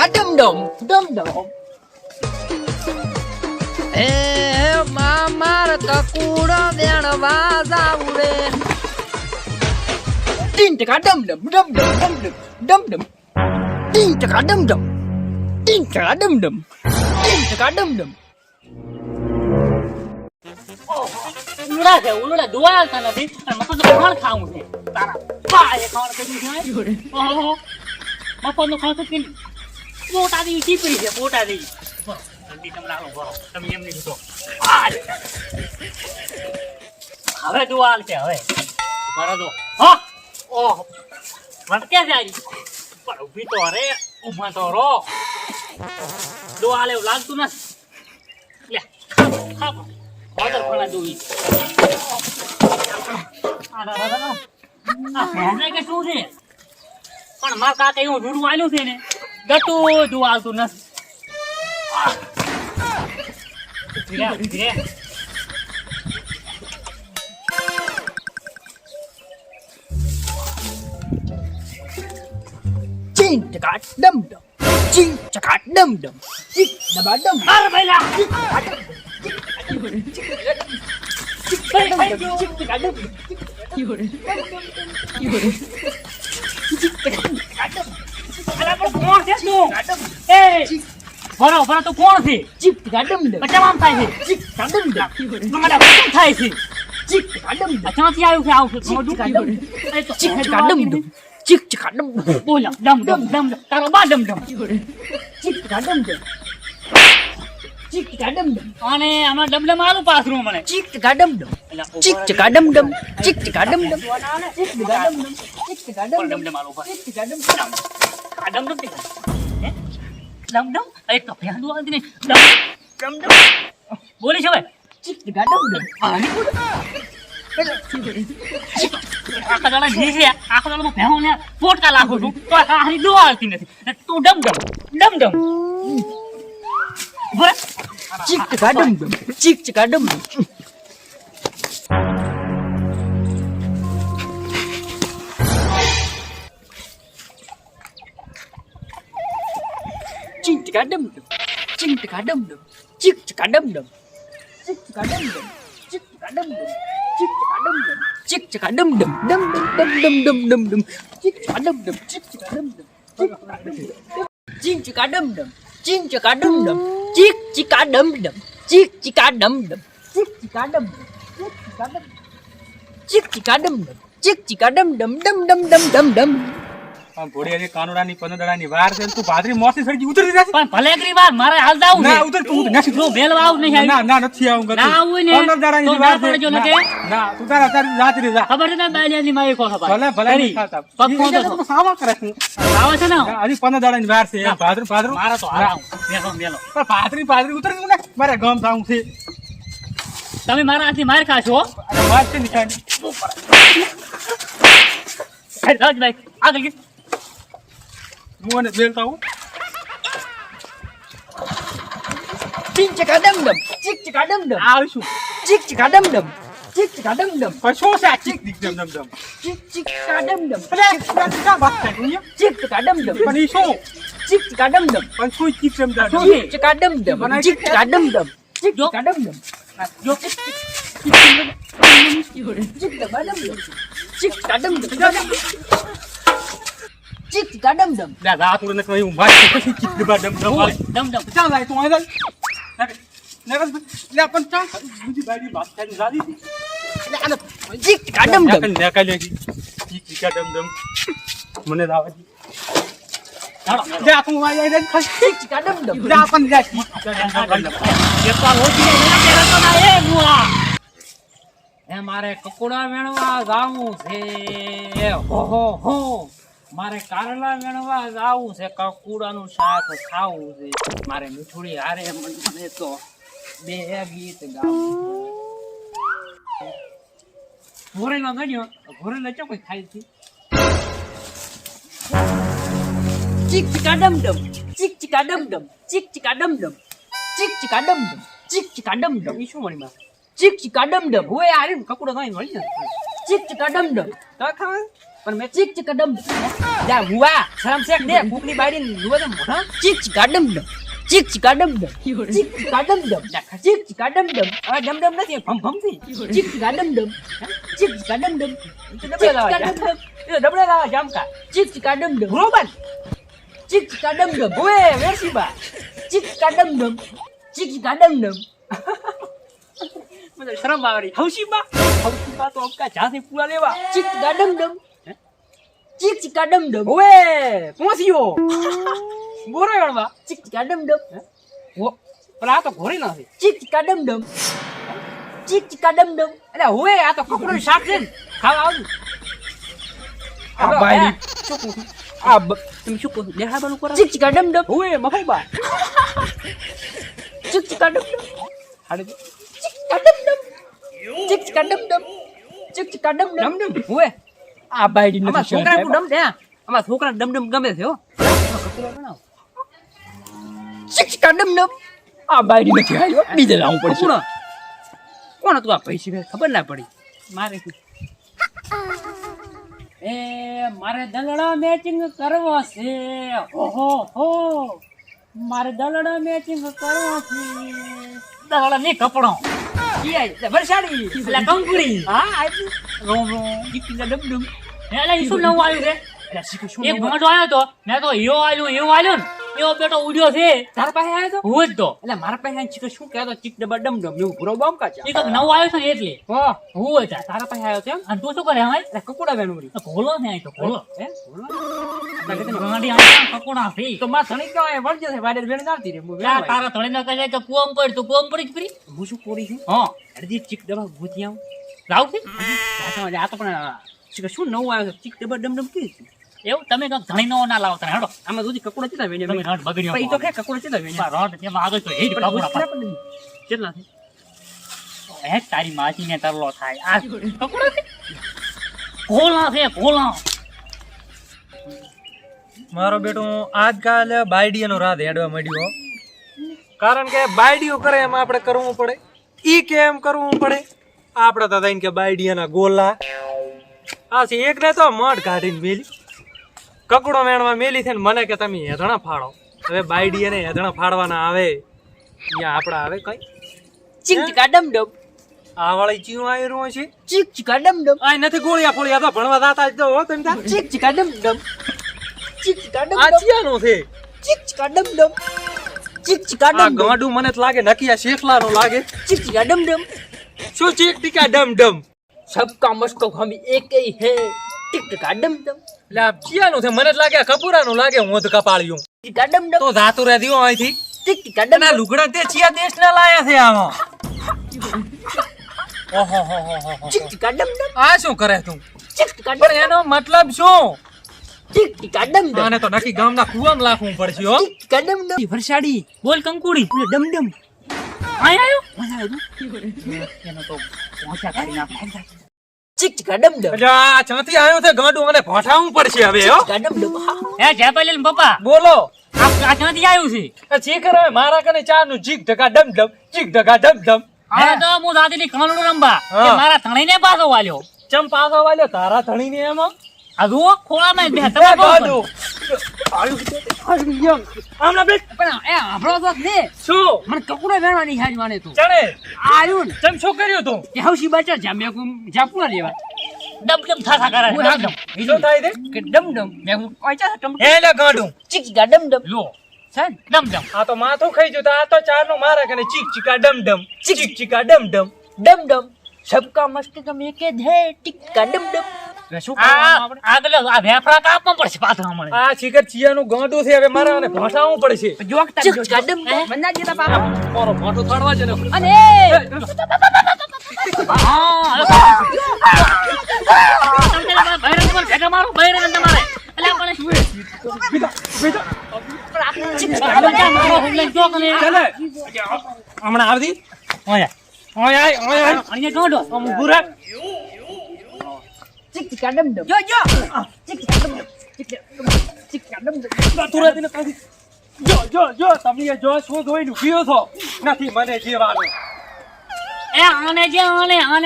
cá ડમ ડમ ડમ đụng એ મામાર કકુડો બેણવા જાવું રે ટીન ટકા ડમ ડમ ડમ ડમ ડમ ડમ ડમ ટીન ટકા ડમ ડમ ટીન ટકા ડમ ડમ ટીન ટકા ડમ ડમ ઉલડા છે ઉલડા દુવા આવતા નથી મફત ખાવું છે તારા પાએ ખાણ કરી દીધું ઓહો મફતનું ખાણ તો પોટા દેવી ચીપરી છે પોટા દેવી હવે હાલ છે હવે ભરો દો હા ઓહો છે આજી પણ ઊભી તો અરે ઊભા તો એવું લાગતું નથી લે કે શું છે પણ મારા કાકા એવું રૂડું આલ્યું છે ને ગટુ જ આવતું નથી ચીન ચકાટ ડમ ડમ ચીન ચકાટ ડમ ડમ ચીક ડબા ડમ માર ભઈલા ચીક ચકાટ ડમ ચીક ચકાટ ડમ કોણ છે તું એ ભરો ભરો તું કોણ છે ચીપ ગાડમ પચાવામ થાય છે ચીપ ગાડમ તમારા પચાવ થાય છે ચીક ગાડમ પચાવથી આવ્યું છે આવશે ચીક ગાડમ ચીક ગાડમ ચીક ગાડમ બોલા ડમ ડમ ડમ તારો બા ડમ ડમ ચીક ગાડમ ચીક ગાડમ અને આમાં ડમ ડમ આલું પાથરું મને ચીક ગાડમ ચીક ગાડમ ડમ ચીક ગાડમ ડમ ચીક ગાડમ ડમ ચીક ગાડમ ડમ ચીક ગાડમ ડમ ડમ ડમ ડમ? ડમ અરે તો ભેંડું આવતી નહીં ડમ ડમ ડમ બોલી છે હવે ચીક ચકા ડમ ડમ આખા દાડા ઘી છે આખા દાડા ભેહો ને પોટકા લાખું છું તો હારી દોવા આવતી નથી તું ડમ ડમ ડમ ડમ બસ ચીક ચકા ડમ ડમ ચીક ચકા ડમ ડમ ચીક ચકા ડમ ડમ ચીક ચકા ડમ ડમ ચીક ચકા ડમ ડમ ચીક ચકા ડમ ડમ ચીક ચકા ડમ ડમ ચીક ચકા ડમ ડમ ચીક ચકા ડમ ડમ ડમ ડમ ડમ ડમ ડમ ડમ ડમ ચીક ચકા ડમ ડમ ચીક ચકા ડમ ડમ ચીક ચકા ડમ ડમ ચીક ચકા ડમ ડમ ચીક ચકા ડમ ડમ ચીક ચકા ડમ ડમ ચીક ચકા ડમ ડમ ચીક ચકા ડમ ડમ પણ ભોળી પંદર દડાની વાર છે તું ભાદરી મોસી સરજી ઉતરી વાર મારે હાલ જાવ પંદર દડાની વાર વાર છે. ભાદરી ભાદરી. મારા તો હારા મેલો મેલો પણ ભાદરી ને. મારે ગામ થાઉં છે. તમે મારા હાથથી માર ખાશો માર છે નિશાની રાજભાઈ આગળ Mua được biên tấu. Chích chả cá đâm đầm, chích chả cá đâm đầm. Ao sụp. Chích chả cá đâm đầm. Chích chả cá đâm đầm. Phải số sạc chích địch đầm đầm. Chích chích cá đâm đầm. Chích chả cá bắt cảnh nhé. Chích cá đâm đầm. Còn đi số. Chích chả cá đâm đầm. phải xui chích đầm đầm. Chích chả cá đâm đầm. Chích chả cá đâm đầm. Chích chả cá đâm đầm. Chích chích. Cá đâm đầm. Chích chả cá đâm đầm. ચીક ગા ડમ ડમ ના રાત ઉડને કોઈ હું મારી ચીક ગા ડમ ડમ વાલે ડમ ડમ ચાલ આય તું આય ચાલ નગર લે પણ ચાલ બીજી મને લાવે જા તું આય આય ખાસ એ મારે કકોડા મેળવા ગાવું છે. હો હો. મારે કારેલા વેણવા આવું છે કકુડાનું શાક ખાવું છે. મારે મીઠુડી હારે મને તો બે ગીત ગાવું. ઘોરેલો ગણ્યો ઘોરેલો ચો કોઈ ખાય છે? ચીક ચીકા ડમ ડમ ચીક ચીકા ડમ ડમ ચીક ચીકા ડમ ડમ ચીક ચીકા ડમ ડમ ચીક ચીકા ડમ ડમ એ શું મળી ચીક ચીકા ડમ ડમ હોય આરે કકુડો થાય મળી જાય ચીક ચકા ડમ ડમ તો ખાવા પણ મેં ચીક ચીક ડમ જા મુવા શરમ શેક દે કુકની બાયડી જુએ તો મોઢા ચીક ચીક ડમ ડમ ચીક ચીક ડમ ડમ ચીક ચીક ડમ ડમ ચીક ચીક ડમ ડમ હવે ડમ ડમ નથી ભમ ભમથી ચીક ચીક ડમ ડમ ચીક ચીક ડમ ડમ તો ડબલે લાવા. એ તો ડબલે લાવા જામકા ચીક ચીક ડમ ડમ રોબન ચીક ચીક ડમ ડમ ઓએ વેરસીબા ચીક ચીક ડમ ડમ ચીક ચીક ડમ ડમ શરમ આવડી હવસીબા હવસીબા તો અબકા જાસી પૂરા લેવા? ચિક ચીક ડમ ચિક ચીક ચીક ડમ ડમ ઓએ પહોંચ્યો બોરો ગણવા. ચિક ચીક ડમ ડમ ઓ પણ આ તો ઘોરી નથી ચિક ચીક ડમ ડમ ચિક ચીક ડમ ડમ એટલે હોય આ તો કપડું શાક છે ખાવા આવજો. આ ભાઈ છું? આ બ- તમે શું કહો છો? દેખાવાનું કરો? ચિક ચીક ડમ ડમ ઓએ મફાઈબા ચિક ચીક ડમ ડમ હાડે ચીક ડમ ડમ ચિક ચીક ડમ ડમ ચીક ચિક ડમ ડમ ડમ ડમ આ આમાં નથી છોકરા ડમ દે અમાર છોકરા ડમ ડમ ગમે છે હો. ચિક ચીક ડમ ડમ આ બાયડી નથી આવ્યો બીજે લાવવું પડશે. કોણ? હતું આ પૈસી ભાઈ? ખબર ના પડી. મારે? એ મારે દલડા મેચિંગ કરવો છે. ઓહો હો મારે દલડા મેચિંગ કરવો છે. દલડા નહીં કપડો. આઈ, એટલે કંકુડી હા આવી રોમ રોમ ચીક ડમ ડમ એટલે શું નવું આવ્યું છે એટલે શું એક? ભોંડો આવ્યો તો મેં તો યો આવ્યો એવું આવ્યો ને એવો બેટો ઉડ્યો છે. તાર પાસે આવ્યો તો? હું જ તો. એટલે મારા પાસે આવીને શું કહેતો? ચીક ડબા ડમ ડમ એવું પૂરો બોમ કાચા એ નવ આવ્યો છે ને એટલે. હો. હું જ તારા પાસે આવ્યો છે અને તું શું કરે હવે? એટલે કકુડા બેન ઉડી. ઘોલો ને તો ઘોલો હે? ઘોલો ગાડી કીધું આંખા કકોડા. છે. તો માં ધણી કહેવાય વળજે છે વાડે બેન નાતી રે હું તારા તળે ના કહે કે કુવામ પડ તું કુવામ પડી ફરી? હું શું પડી છું? હા. અડધી ચીક ડબા ભૂતિયા લાવ છે આ તો પણ શું નવું આવ્યો છે? ચીક ડબા ડમ ડમ કે છે એવું? તમે કંઈક ધણી નવો ના તને હેડો. આમાં દૂધી કકુડા કેટલા વેને તમે રડ બગડ્યો ઈ તો કે કકુડા કેટલા વેને રડ તેમાં આગળ તો હેડ પણ કેટલા છે હે તારી માસીને તરલો થાય. આ કપડા છે ભોલા છે કોલા મારો બેટો આજકાલ બાયડીયાનો રાત હેડવા મળ્યો કારણ કે બાયડીઓ કરે એમ આપણે કરવું પડે. ઈ કેમ કરવું પડે? આપણે થઈને કે બાયડીયાના ગોલા. આ છે એકને તો મઢ કાઢીને મેલી. કકડો વેણવા મેલી છે મને કે તમે હેધણા ફાડો. હવે બાયડી એને હેધણા ફાડવાના આવે. અહીંયા આપડા આવે કઈ? ચીક ચીકા ડમ ડમ આ વાળી આવી રહ્યો છે ચીક ડમ ડમ આ નથી ગોળિયા ફોળિયા તો ભણવા જાતા તો હો ડમ ડમ ચીક ચીકા ડમ છે. ચીક ચીકા ડમ મને તો લાગે નકિયા શેખલાનો લાગે. ચીક ડમ ડમ શું ચીક ચીકા ડમ ડમ સબકા મસ્કો હમ એક હે. ટિક ટિકા ડમ ડમ લા પિયાનું છે મને લાગે કપૂરાનું લાગે હું તો કપાળ્યું. ગડમ તો જાતું રહે દિયો અહીંથી. ટીક ટીક ગડમ ના લુગડા તે ચિયા દેશ ના લાયા છે આમાં. ઓહો હો હો હો ટીક ટીક ગડમ આ શું કરે તું? ટીક ટીક ગડમ એનો મતલબ શું? ટીક ટીક ગડમ આને તો નકી ગામના કુવામાં લાખવું પડશે હો. ટીક ગડમ વરસાડી. બોલ કંકુડી. ડમ ડમ આય આયો મજા આવી એનો તો પહોંચા કરી નાખ. મારા કને ચા નું ચીક ઢગા ડમડમ ચીક ઢગા ડમડમ. હવે તો હું દાદીની કાનડું મારા ધણીને પાછો વાલ્યો. ચમ પાછો વાલ્યો? તારા ધણીને એમાં ખોળા જુઓ આમલા બેટ પણ માને તું. ચડે આયું ને. તેમ શું કર્યું જાપુના લેવા. ડમ ડમ થા થા બીજો થાય કે ડમ ડમ. મે ચીક ચીકા ડમ ડમ. લો. સન ડમ ડમ. આ તો માથું ખાઈ જતો આ તો ચાર નો મારા કને ચીક ચીકા ડમ ડમ. ચીક ચીકા ડમ ડમ. ડમ ડમ. સબકા મસ્ત તમે કે ધે ટિક્કા ડમ ડમ. શું આ વેફરા કાપવા પડશે પાછા હમણે આ હમણાં આવી અહીંયા ગાંડો હું ચીકા ડમ ડમ જો જો ચીકા ડમ ડમ ચીકા ડમ ડમ તુરા દિન કાઢી જો જો જો તમે જો શું જોઈ ઊભી છો નથી મને જીવાનું એ આને જે આને આને